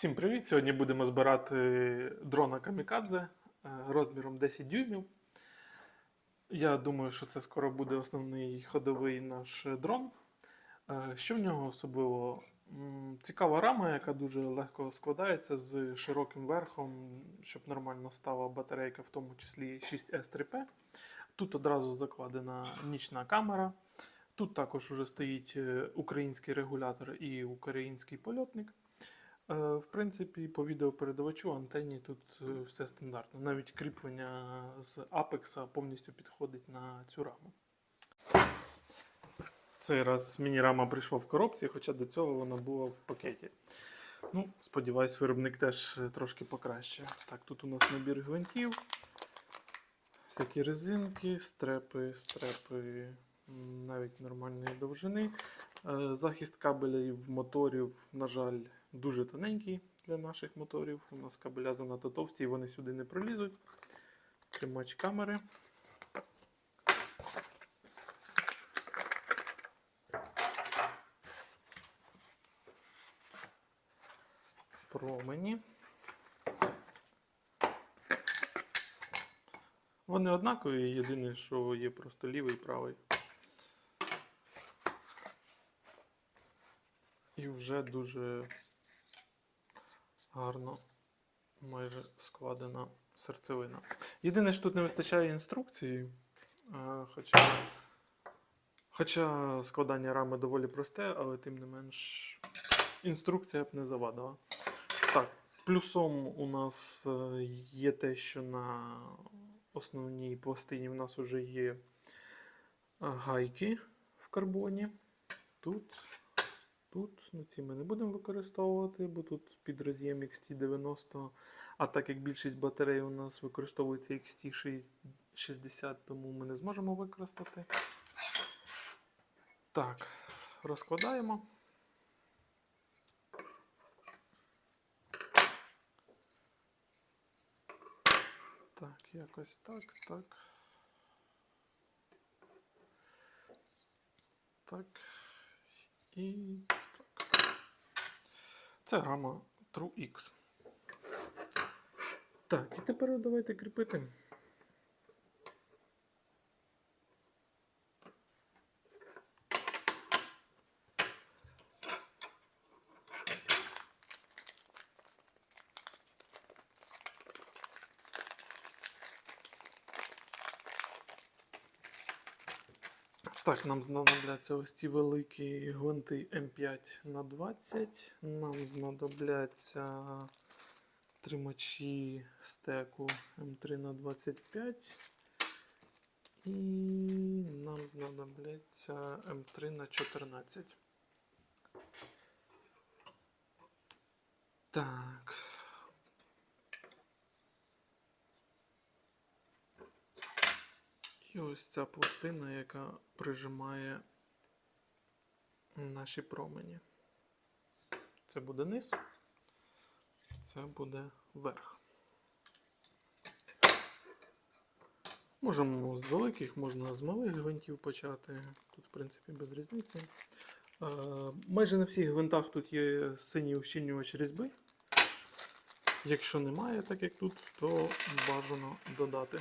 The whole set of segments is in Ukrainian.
Всім привіт! Сьогодні будемо збирати дрона Камікадзе е, розміром 10 дюймів. Я думаю, що це скоро буде основний ходовий наш дрон. Е, Що в нього особливо? Цікава рама, яка дуже легко складається з широким верхом, щоб нормально стала батарейка, в тому числі 6S3P. Тут одразу закладена нічна камера. Тут також уже стоїть е, український регулятор і український польотник. Е, В принципі, по відеопередавачу антенні тут е, все стандартно. Навіть кріплення з Apex повністю підходить на цю раму. Цей раз міні-рама прийшла в коробці, хоча до цього вона була в пакеті. Ну, сподіваюсь, виробник теж е, трошки покраще. Так, тут у нас набір гвинтів, всякі резинки, стрепи, стрепи навіть нормальної довжини. Захист кабелів моторів, на жаль, дуже тоненький для наших моторів. У нас кабеля занадто товсті і вони сюди не пролізуть. Тримач камери. Промені. Вони однакові, єдине, що є просто лівий і правий. І вже дуже гарно майже складена серцевина. Єдине, що тут не вистачає інструкції, е, хоча, хоча складання рами доволі просте, але тим не менш інструкція б не завадила. Так, плюсом у нас е, є те, що на основній пластині в нас вже є е, гайки в карбоні. Тут Тут ну, ці ми не будемо використовувати, бо тут під роз'єм XT90. А так як більшість батарей у нас використовується XT60, тому ми не зможемо використати. Так, розкладаємо. Так, якось так, так. Так. І так. Це грама TrueX. Так, і тепер давайте кріпити. Так, нам знадобляться ось ці великі гвинти М5 на 20. Нам знадобляться тримачі стеку М3 на 25. І нам знадобляться М3 на 14. Так. І ось ця пластина, яка прижимає наші промені. Це буде низ, це буде верх. Можемо з великих, можна з малих гвинтів почати. Тут, в принципі, без різниці. Е, Майже на всіх гвинтах тут є синій ущільнювач різьби. Якщо немає, так як тут, то бажано додати.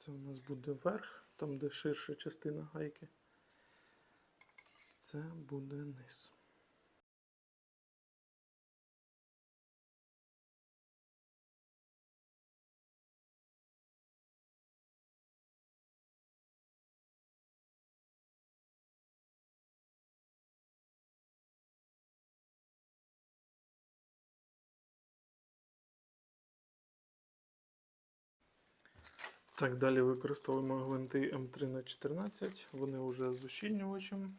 Це у нас буде верх, там де ширша частина гайки. Це буде низ. Так, далі використовуємо гвинти М3 на 14. Вони вже з ущільнювачем.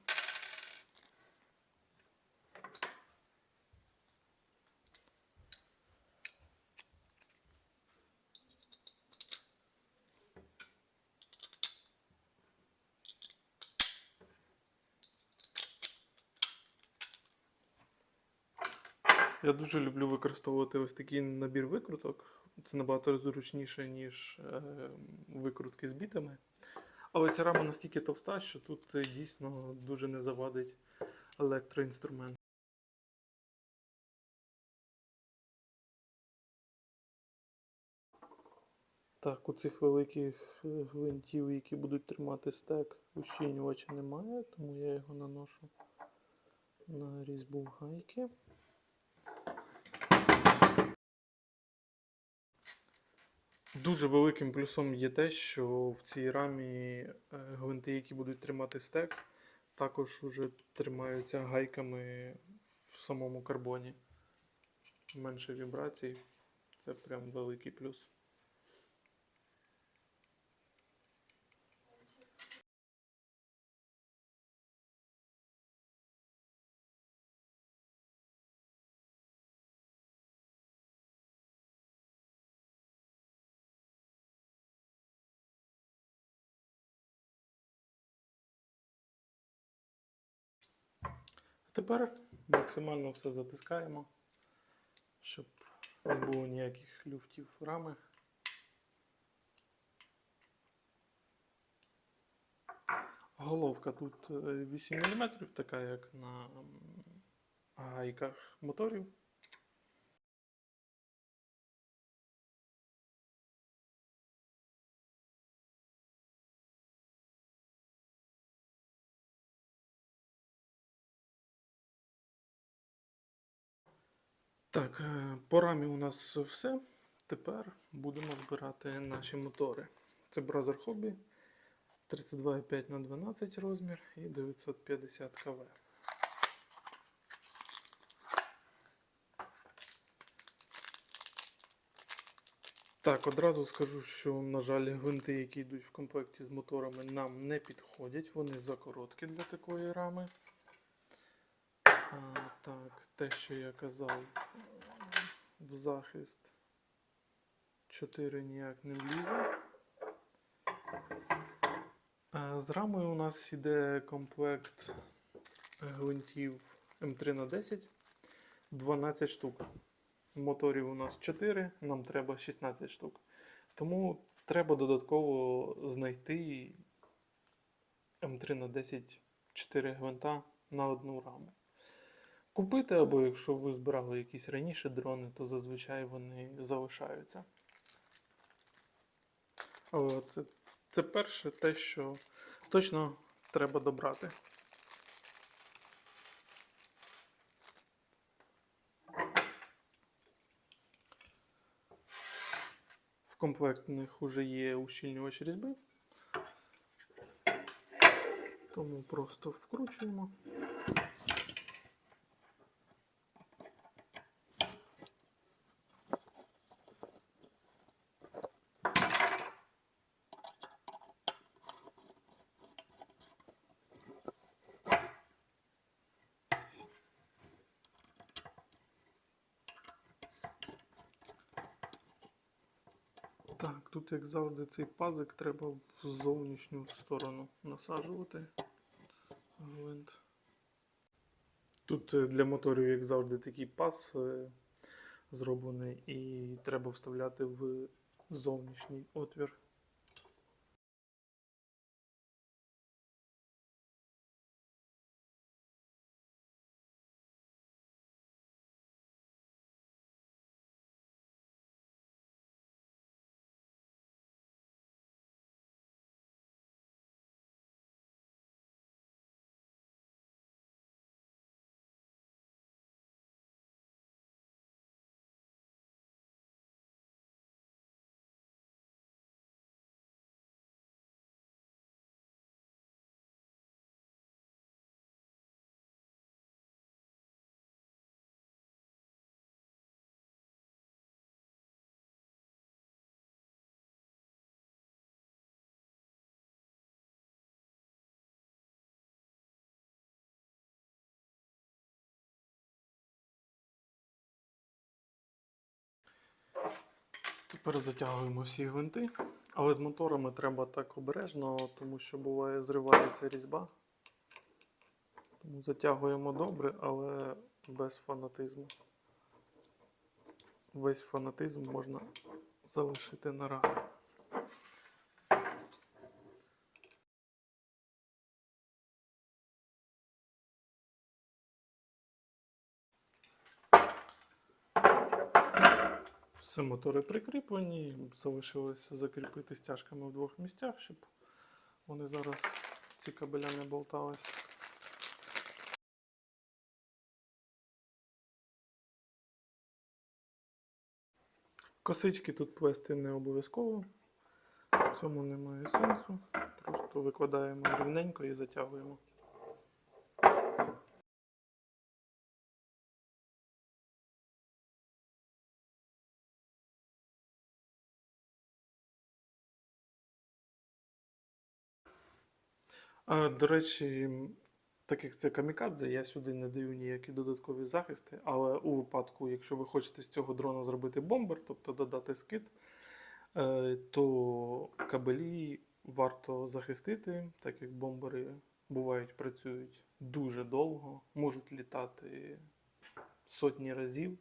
Я дуже люблю використовувати ось такий набір викруток. Це набагато зручніше, ніж е, викрутки з бітами. Але ця рама настільки товста, що тут е, дійсно дуже не завадить електроінструмент. Так, у цих великих е, гвинтів, які будуть тримати стек, ущільнювача немає, тому я його наношу на різьбу гайки. Дуже великим плюсом є те, що в цій рамі е, гвинти, які будуть тримати стек, також уже тримаються гайками в самому карбоні. Менше вібрацій. Це прям великий плюс. Тепер максимально все затискаємо, щоб не було ніяких люфтів рами. Головка тут е, 8 мм, така як на гайках моторів. Так, е, по рамі у нас все. Тепер будемо збирати наші мотори. Це Brother Hobby 32,5 на 12 розмір і 950 КВ. Так, одразу скажу, що, на жаль, гвинти, які йдуть в комплекті з моторами, нам не підходять. Вони закороткі для такої рами. А, так, те, що я казав в захист 4 ніяк не влізе. З рамою у нас йде комплект гвинтів М3 на 10 12 штук. Моторів у нас 4, нам треба 16 штук. Тому треба додатково знайти М3 на 10 4 гвинта на одну раму. Купити, або якщо ви збирали якісь раніше дрони, то зазвичай вони залишаються. Але це, це перше те, що точно треба добрати. В комплектних вже є ущільнювач різьби. Тому просто вкручуємо. Так, тут, як завжди, цей пазик треба в зовнішню сторону насаджувати. Гвинт. Тут е, для моторів, як завжди, такий паз е, зроблений, і треба вставляти в зовнішній отвір. Тепер затягуємо всі гвинти, але з моторами треба так обережно, тому що буває зривається різьба. Тому затягуємо добре, але без фанатизму. весь фанатизм можна залишити на рамі. Всі мотори прикріплені, залишилося закріпити стяжками в двох місцях, щоб вони зараз ці кабеля не болталися. Косички тут плести не обов'язково. В цьому немає сенсу. Просто викладаємо рівненько і затягуємо. А, до речі, так як це камікадзе, я сюди не даю ніякі додаткові захисти, але у випадку, якщо ви хочете з цього дрона зробити бомбер, тобто додати скид, е, то кабелі варто захистити, так як бомбери бувають, працюють дуже довго, можуть літати сотні разів,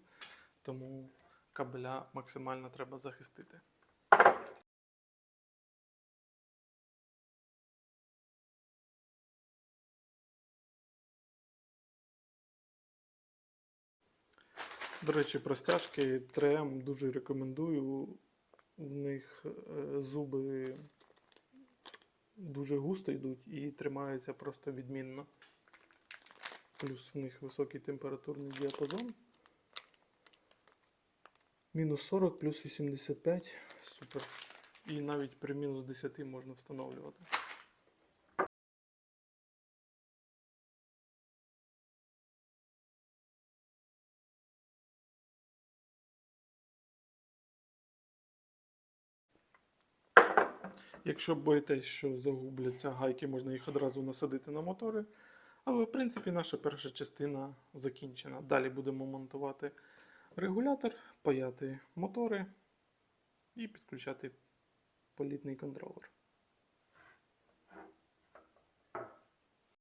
тому кабеля максимально треба захистити. До речі, про стяжки 3М дуже рекомендую. В них е, зуби дуже густо йдуть і тримаються просто відмінно. Плюс в них високий температурний діапазон. Мінус 40, плюс 85. Супер. І навіть при мінус 10 можна встановлювати. Якщо боїтесь, що загубляться гайки, можна їх одразу насадити на мотори. Але, в принципі, наша перша частина закінчена. Далі будемо монтувати регулятор, паяти мотори і підключати політний контролер.